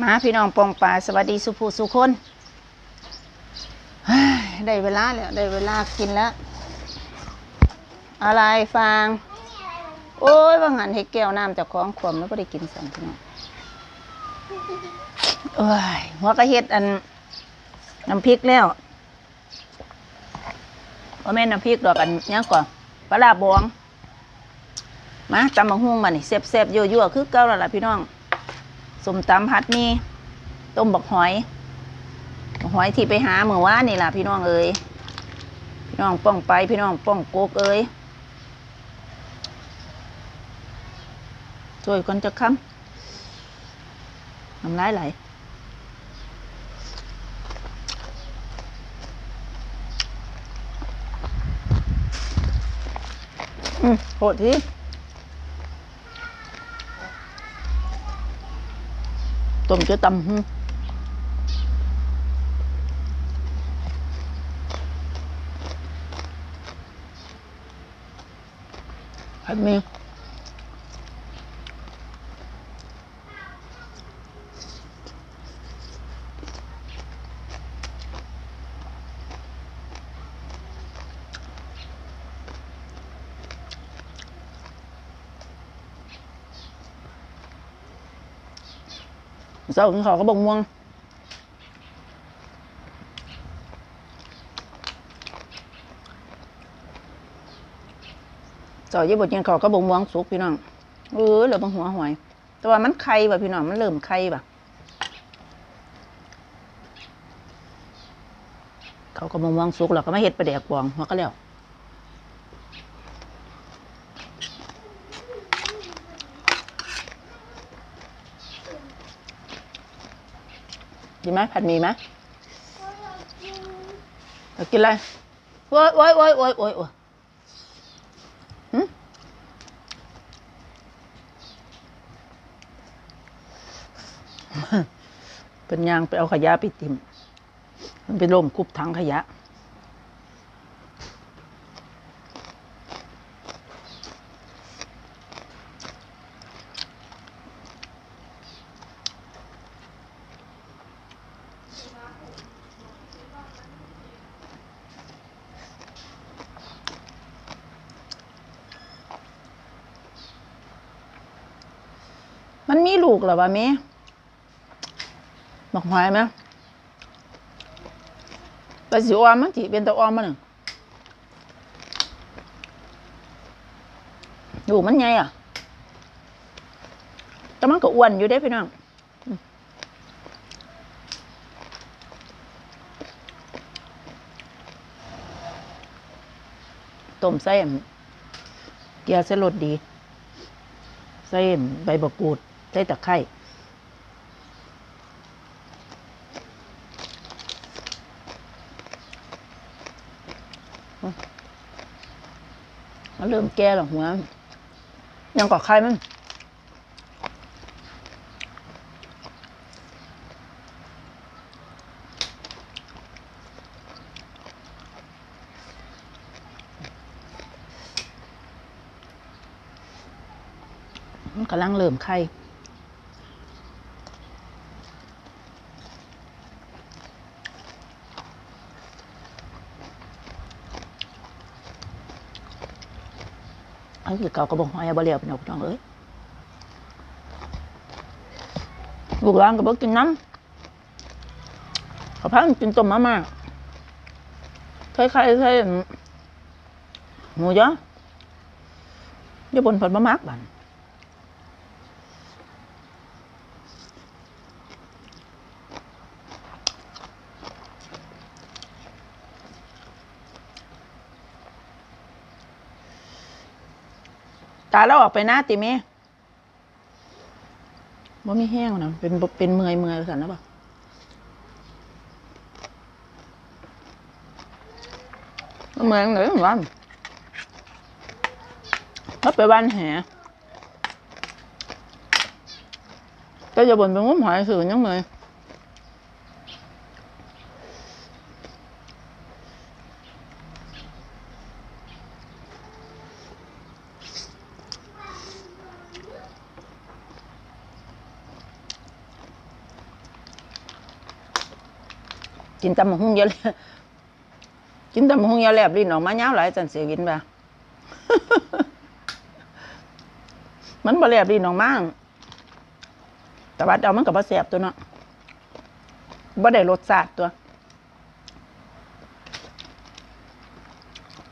มาพี่น้องปองปลาสวัสดีสุภูสุคนได้เวลาแล้วได้เวลากินแล้ว อะไรฟางโอ้ยว่างันให้แก้วน้ำจากของขวมแล้วก็ได้กินสัมพี่น้องโอ้ยหัวกระเฮ็ดอันน้ำพริกแล้วว่าแม่น้ำพริกดอกอันเนี้ยก่อนปลาร้าบองมาตำมะฮุ่งมานี่เสียบๆยั่วๆคือเก่าแล้วล่ะพี่น้อง สมตำพัดนี่ต้มบักหอยบักหอยที่ไปหาเมื่อวานนี่ล่ะพี่น้องเอ้ยพี่น้องป้องไปพี่น้องป้องโกกเอ้ยช่วยกันจะค้ำน้ำลายไหลอืมโหดที ต้มจะตำ หึผัดหมีเจ้าเขาก็บงม่วงเจ้าญี่ปุ่นกินข้าก็บงม่วงสุกพี่น้องเออเหลือบางหัวหอย แต่ว่ามันไข่ว่ะพี่น้องมันเริ่มไข่ว่ะเขาก็บงม่วงสุกแล้วก็ไมาเฮ็ดปลาแดกบองหัวก็แล้ว ดีไหมผัดหมี่ไหมอยากกินอะไรโอ้ยโอ้ยโอ้ยโอ้ยโอ้ยโอ้ยหึเป็นยางไปเอาขยะไปติมมันไปล่มคุบถังขยะ มันมีลูกเหรอวะเมบอกหอยไหมแต่สิออมมันจีเป็นตะออมมันหนึ่งอยู่มันไงอะ แต่มันก็อ้วนอยู่ได้พี่น้องต้มไส้เกียร์เส้นรสดีใส่ใบบักกูด ใส่ตะไคร้มันเริ่มแก่แล้วหัว ยังกอดไข่มันมันกำลังเริ่มไข่ อันคือเก่าก็บอกหอยบะเลียวพี่น้องพี่น้องเอ้ยลูกหลานก็บอกกินน้ำเขาพากันกินต้มมาม่าคล้ายๆคล้ายหมูยอญี่ปุ่นเพิ่นบ่มักบัน ตาเราออกไปหน้าติเมว่ามีแห้งนะเป็นเป็นเมื่อยเมื่อยสันนะปะเมื่อยไหนวันแล้วไปบ้านแห่ก็จะบ่นเป็นงุ้มหอยสื่อยังเมื่อย กินตำบักหุ่งเยอะเลยกินตำบักหุ่งเยอะแลบลิ้นออกมายาหลายจันเสียวินบ่ามันบ่แลบลิ้นออกมาแต่ว่าเอามันก็บ่แซ่บตัวเนาะบ่ได้รสชาติตัว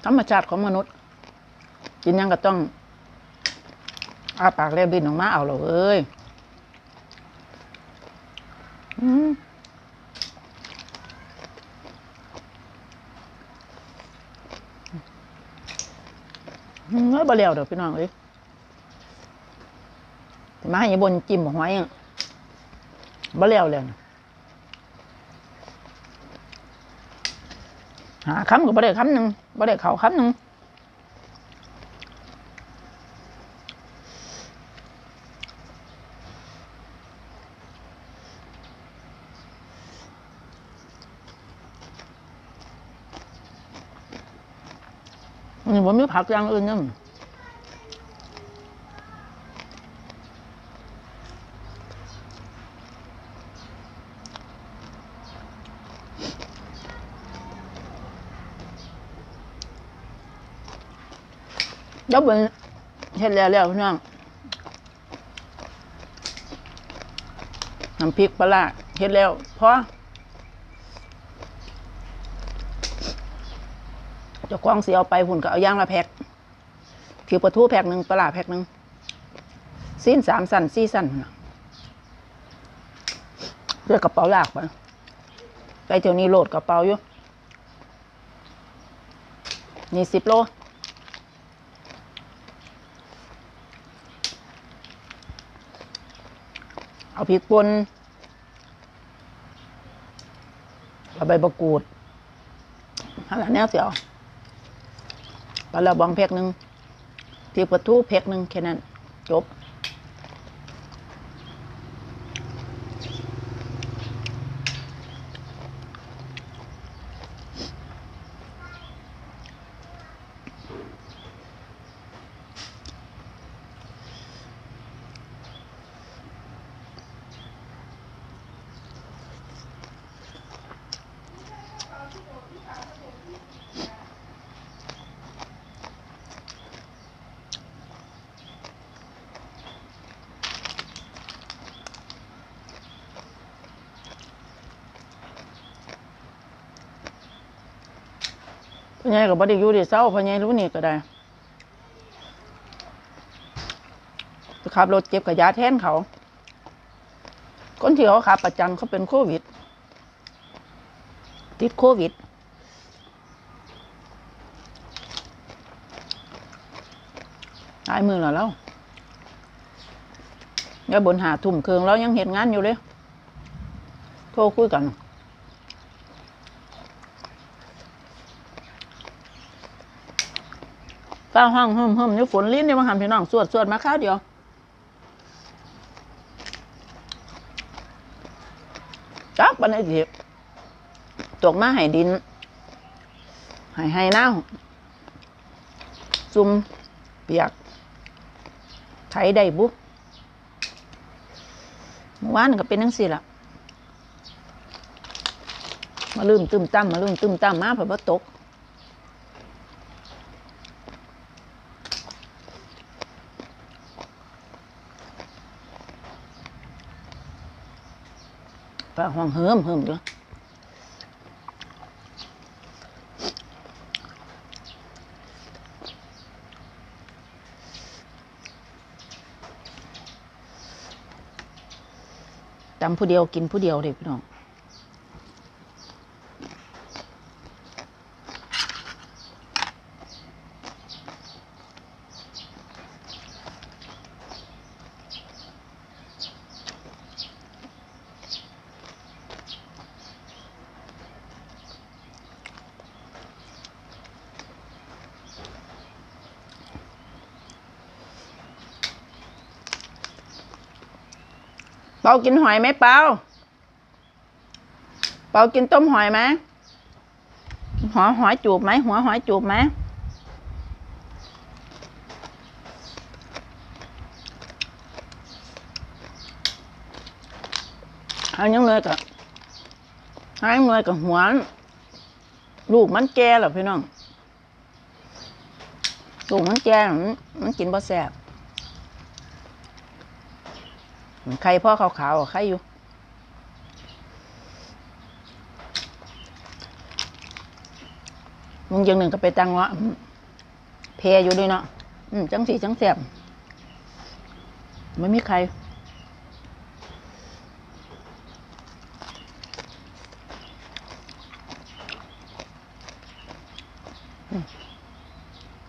ธรรมชาติของมนุษย์ กินยังก็ต้องอาปากแลบลิ้นออกมาเอาเลยเอ้ย อืม เฮ้ยบ่แล้วเด้อพี่น้องเอ้ยมาให้บนจิ้มหอยอะบ่แล้วแล้วหาคำก็บ่ได้คำหนึ่งบ่ได้เขาคำหนึ่ง นี่ผมมีผักอย่างอื่นนึงเดี๋ยวเป็นเฮ็ดแล้วแล้วพี่น้องน้ำพริกปลาเฮ็ดแล้วพอ เจ้าของสิเอาไปหุ่นก็เอาย่างละแพ็คผิวปลาทูแพ็คหนึ่งปลาแพ็คหนึ่งซีนสามสันสี่สันน่ะเรือกระเป๋าลากไปไปเที่ยวนี้โหลดกระเป๋าอยู่นี่สิบโลเอาพริกป่นเอาใบประกูดหันละแนวเสียว ปลาละบองเพกหนึ่งที่ประตูเพกหนึ่งแค่นั้น จบ ใหญ่ก็บ่ได้อยู่ได้เศร้าพ่อใหญ่รู้นี่ก็ได้ขับรถเก็บขยะแทนเขา คนที่เขาขับประจำเขาเป็นโควิด ติดโควิดตายมือแล้วแล้วย่าบนหาทุ่มเคืองแล้วยังเห็นงานอยู่เลย โทรคุยกัน ฟ้าห้องหึมหึมนี่ฝนลิ้นนี่มาหันพี่น้องสวดสวดมาข้าวเดียวจักปันไอ้เจ็บตกมาให้ดินห้ให้น้าซุ่มเปียกไถได้บุเมื่อวานก็เป็นนังสิละมาลืมตึมตั้มมาลืมตึมตั้มมาเผื่อตก ปลาห้องเฮิมเฮิมอยู่จำผู้เดียวกินผู้เดียวเด็กพี่น้องากินหอยไหมเปาเปากินต้มหอยไหมหัวหอยจูบไหมหัวหอยจูบไหมเอายังเลยก็หายเมื่อยกับหัวลูกมันแก่แล้วพี่น้องลูกมันแก่มันมันกินบ่แซ่บ ไข่พ่อขาวๆไข่อยู่ มึงยังหนึ่งก็ไปตังเงาะเพอยู่ด้วยเนาะอืมจังสีจังแสบไม่มีใคร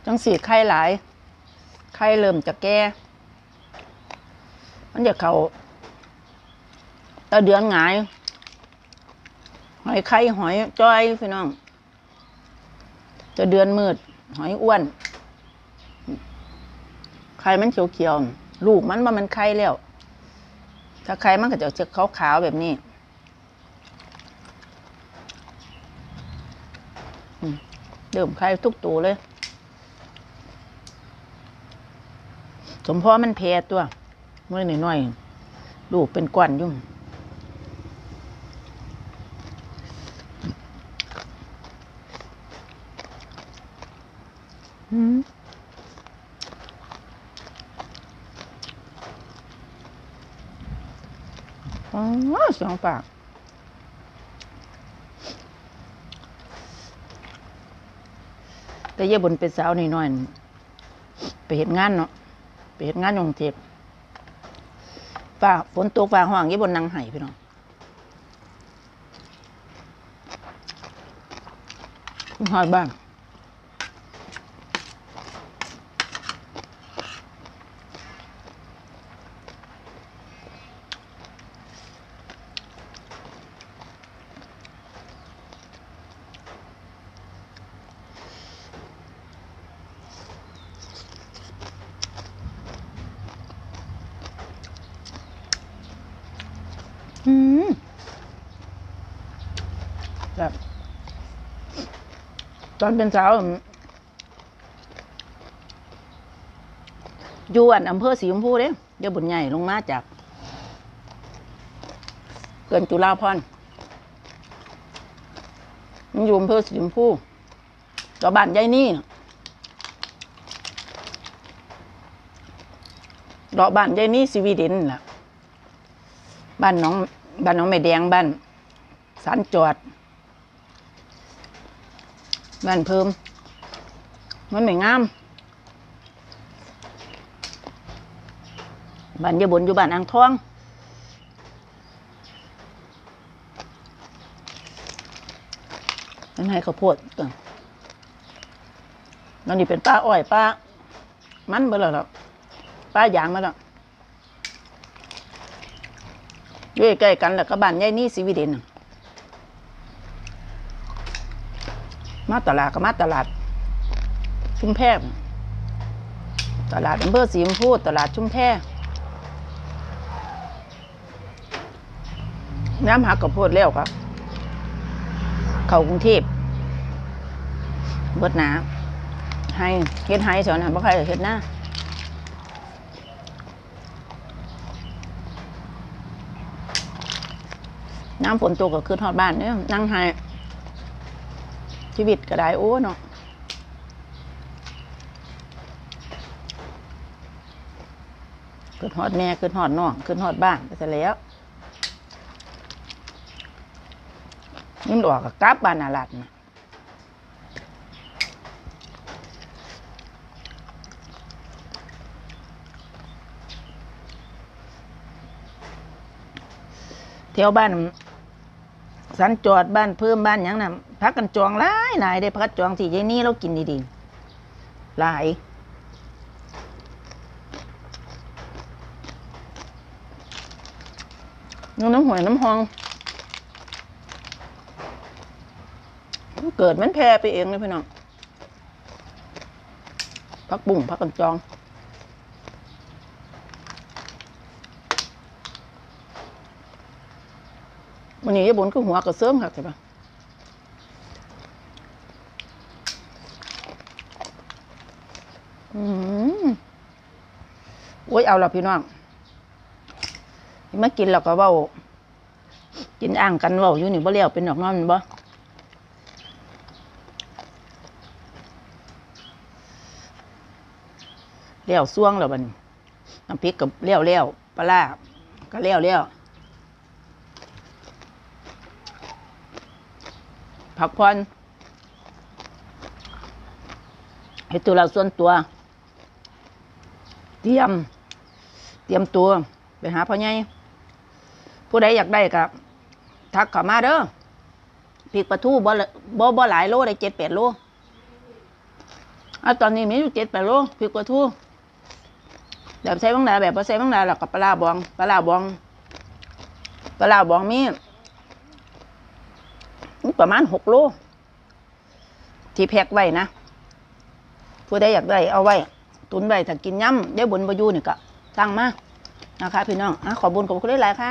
จังสีไข่หลาย ไข่เริ่มจะแก่ มันจะเขาตาเดือนหงาย หอยไข่หอยจ้อยพี่น้องจะเดือนมืด หอยอ้วนไข่มันเขียวๆลูกมันว่ามันไข่แล้ว ถ้าไข่มันก็จะจะขาวๆแบบนี้อืมเดิมไข่ทุกตัวเลย สมพอมันแพ้ตัว เมื่อหน่อยๆลูกเป็นก้อนยุ่งอืมอ๋อเสียงปากแต่เย่บนเป็นสาวน้อยๆไปเห็นงานเนาะไปเห็นงานยงเทพ ฟ้าฝนตกฟ้าห้องเย่บนนางไห้พี่น้องหอยบ้าง อืมแบบ ตอนเป็นสาวอยู่อันอำเภอสีชมพูเด้เดี๋ยวบุญใหญ่ลงมาจากเกินจุฬาพรมันอยู่อำเภอสีชมพูต่อบ้านยายนี่น่ะดอกบ้านยายนี่สวีเดนล่ะ บ้านน้อง บ้านน้องแม่แดงบ้านสันจอด บ้นเพิ่ม มันไม่งามบ้านยาบนอยู่บ้านอ่างทองนั่นให้ข้าวโพดตัวนั่นนี่เป็นป้าอ้อยป้ามันเบลอแล้วป้ายางมาแล้วอยู่ใกล้กันแล้วก็บ้านยายนี่สีวิเดนน่ะ มาตลาดก็มาตลาด ชุมแพตลาดอำเภอสีชมพูตลาดชุมแพน้ำหักกับโพดแล้วครับ เขากรุงเทพเบิดหนาให้เฮ็ดให้สอนหาบ่ใครเฮ็ดหน้าน้ำฝนตกก็คือทอดบ้านเนี่ยนั่งไห้ ชีวิตก็ได้โอ้เนาะขึ้นฮอดแม่ขึ้นฮอดน้องขึ้นฮอดบ้านไปซะแล้วนี่มันออกกับกลับบ้านอาลัดนะแถวบ้าน สันจอดบ้านเพิ่มบ้านยังน่ะพักกันจองหลายหลายได้พักจองที่ยายนี่เรากินดีๆหลายน้ำหวยน้ำหอง เกิดมันแพร่ไปเองเลยพี่น้องพักบุ่งพักกันจอง วันนี้ยายบุญก็หัวกระเสริมค่ะใช่ปะอืมโอ้ยเอาละพี่น้องเมากินแล้วก็เว้ากินอ่างกันเว้าอยู่นี่บ่เลี้ยวเป็นดอกน้อมนบ่เลี้ยวซ่วงแล้วบัดนี้น้ำพริกกับเลี้ยวเลี้ยวปลาร้าก็เลี้ยวเลี้ยว พักผ่อนให้ตัวเราส่วนตัว เตรียม เตรียมตัว ไปหาพ่อใหญ่ผู้ใดอยากได้กับทักเข้ามาเด้อพริกปลาทูบ่บ่บ่หลายโลได้เจ็ดแปดโลอะตอนนี้มีอยู่เจ็ดแปดโลพริกปลาทูแบบใส่บางดาแบบบ่ใส่บางดาแล้วกับปลาบองปลาบองปลาบองมีมี ประมาณหกโล ที่แพ็กไว้นะ ผู้ใดอยากได้เอาไว้ ตุนไว้ถ้ากินย่ำได้บุญบนบอยูนี่ก็สั่งมานะคะพี่น้องอขอบุญขอบคุณหลายค่ะ